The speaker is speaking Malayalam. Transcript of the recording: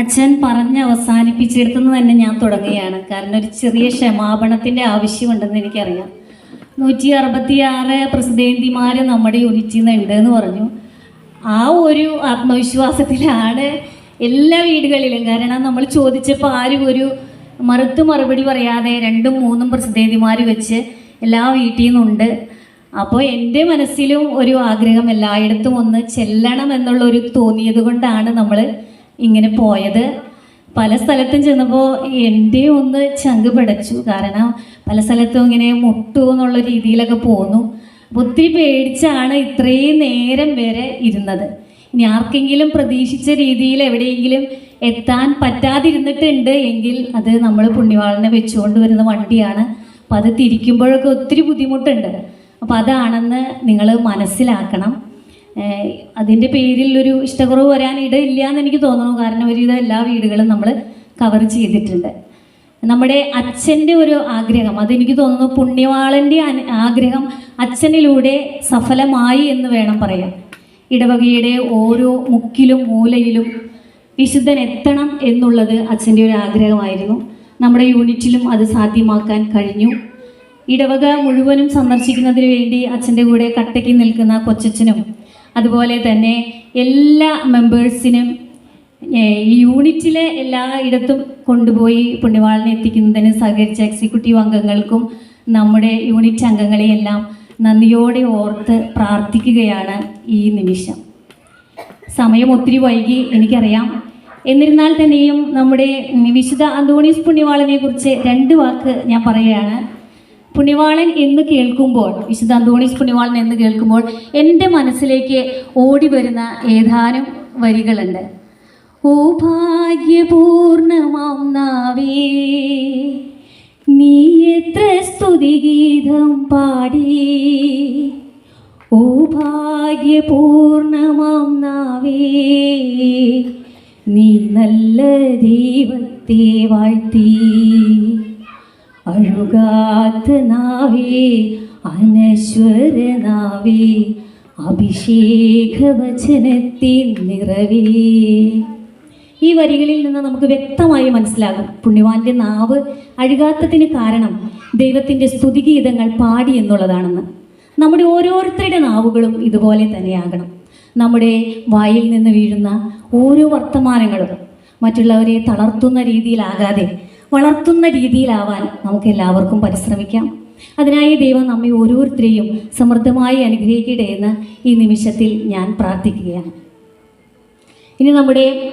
അച്ഛൻ പറഞ്ഞ് അവസാനിപ്പിച്ചെടുത്തു തന്നെ ഞാൻ തുടങ്ങുകയാണ്. കാരണം ഒരു ചെറിയ ക്ഷമാപണത്തിന്റെ ആവശ്യമുണ്ടെന്ന് എനിക്കറിയാം. നൂറ്റി അറുപത്തിയാറ് പ്രസിദ്ധേന്തിമാർ നമ്മുടെ യൂണിറ്റിൽ നിന്ന് ഉണ്ട് എന്ന് പറഞ്ഞു. ആ ഒരു ആത്മവിശ്വാസത്തിലാണ് എല്ലാ വീടുകളിലും. കാരണം നമ്മൾ ചോദിച്ചപ്പോൾ ആരും ഒരു മറുത്ത് മറുപടി പറയാതെ രണ്ടും മൂന്നും പ്രസിദ്ധേന്തിമാർ വെച്ച് എല്ലാ വീട്ടിൽ നിന്നുണ്ട് അപ്പോൾ എന്റെ മനസ്സിലും ഒരു ആഗ്രഹം എല്ലായിടത്തും ഒന്ന് ചെല്ലണം എന്നുള്ളൊരു തോന്നിയത് കൊണ്ടാണ് നമ്മൾ ഇങ്ങനെ പോയത്. പല സ്ഥലത്തും ചെന്നപ്പോൾ എന്റെ ഒന്ന് ചങ്ക് പിടച്ചു. കാരണം പല സ്ഥലത്തും ഇങ്ങനെ മുട്ടു എന്നുള്ള രീതിയിലൊക്കെ പോന്നു. ഒത്തിരി പേടിച്ചാണ് ഇത്രയും നേരം വരെ ഇരുന്നത്. ഇനി ആർക്കെങ്കിലും പ്രതീക്ഷിച്ച രീതിയിൽ എവിടെയെങ്കിലും എത്താൻ പറ്റാതിരുന്നിട്ടുണ്ട് എങ്കിൽ അത് നമ്മൾ പുണ്യവാളനെ വെച്ചുകൊണ്ട് വരുന്ന വണ്ടിയാണ്. അപ്പം അത് തിരിക്കുമ്പോഴൊക്കെ ഒത്തിരി ബുദ്ധിമുട്ടുണ്ട്. അപ്പം അതാണെന്ന് നിങ്ങൾ മനസ്സിലാക്കണം. അതിന്റെ പേരിൽ ഒരു ഇഷ്ടക്കുറവ് വരാൻ ഇടയില്ല എന്ന് എനിക്ക് തോന്നുന്നു. കാരണം ഒരുവിധം എല്ലാ വീടുകളും നമ്മൾ കവർ ചെയ്തിട്ടുണ്ട്. നമ്മുടെ അച്ഛന്റെ ഒരു ആഗ്രഹം അതെനിക്ക് തോന്നുന്നു പുണ്യവാളന്റെ ആഗ്രഹം അച്ഛനിലൂടെ സഫലമായി എന്ന് വേണം പറയാൻ. ഇടവകയുടെ ഓരോ മുക്കിലും മൂലയിലും വിശുദ്ധൻ എത്തണം എന്നുള്ളത് അച്ഛന്റെ ഒരു ആഗ്രഹമായിരുന്നു. നമ്മുടെ യൂണിറ്റിലും അത് സാധ്യമാക്കാൻ കഴിഞ്ഞു. ഇടവക മുഴുവനും സന്ദർശിക്കുന്നതിന് വേണ്ടി അച്ഛന്റെ കൂടെ കട്ടയ്ക്ക് നിൽക്കുന്ന കൊച്ചച്ഛനും അതുപോലെ തന്നെ എല്ലാ മെമ്പേഴ്സിനും യൂണിറ്റിലെ എല്ലായിടത്തും കൊണ്ടുപോയി പുണ്യവാളിനെ എത്തിക്കുന്നതിന് സഹകരിച്ച എക്സിക്യൂട്ടീവ് അംഗങ്ങൾക്കും നമ്മുടെ യൂണിറ്റ് അംഗങ്ങളെയെല്ലാം നന്ദിയോടെ ഓർത്ത് പ്രാർത്ഥിക്കുകയാണ് ഈ നിമിഷം. സമയം ഒത്തിരി വൈകി എനിക്കറിയാം. എന്നിരുന്നാൽ തന്നെയും നമ്മുടെ വിശുദ്ധ അന്തോണീസ് പുണ്യവാളനെ കുറിച്ച് രണ്ട് വാക്ക് ഞാൻ പറയുകയാണ്. പുണ്യവാളൻ എന്ന് കേൾക്കുമ്പോൾ വിശുദ്ധ അന്തോണീസ് പുണ്യവാളൻ എന്ന് കേൾക്കുമ്പോൾ എന്റെ മനസ്സിലേക്ക് ഓടി വരുന്ന ഏതാനും വരികളുണ്ട്. ഓ ഭാഗ്യപൂർണമാം നാവേ നീ എത്ര സ്തുതിഗീതം പാടി. ഓ ഭാഗ്യപൂർണമാം നാവേ നീ നല്ല ദൈവത്തെ വാഴ്ത്തി. അഴുകാത്ത നാവേ അനശ്വര നാവി അഭിഷേകവചനത്തിൻ നിറവേ. ഈ വരികളിൽ നിന്ന് നമുക്ക് വ്യക്തമായി മനസ്സിലാകും പുണ്യവാന്റെ നാവ് അഴുകാത്തതിന് കാരണം ദൈവത്തിന്റെ സ്തുതിഗീതങ്ങൾ പാടി എന്നുള്ളതാണെന്ന്. നമ്മുടെ ഓരോരുത്തരുടെ നാവുകളും ഇതുപോലെ തന്നെയാകണം. നമ്മുടെ വായിൽ നിന്ന് വീഴുന്ന ഓരോ വർത്തമാനങ്ങളും മറ്റുള്ളവരെ തളർത്തുന്ന രീതിയിലാകാതെ വളർത്തുന്ന രീതിയിലാവാൻ നമുക്ക് എല്ലാവർക്കും പരിശ്രമിക്കാം. അതിനായി ദൈവം നമ്മെ ഓരോരുത്തരെയും സമൃദ്ധമായി അനുഗ്രഹിക്കട്ടെ എന്ന് ഈ നിമിഷത്തിൽ ഞാൻ പ്രാർത്ഥിക്കുകയാണ്. ഇനി നമ്മുടെ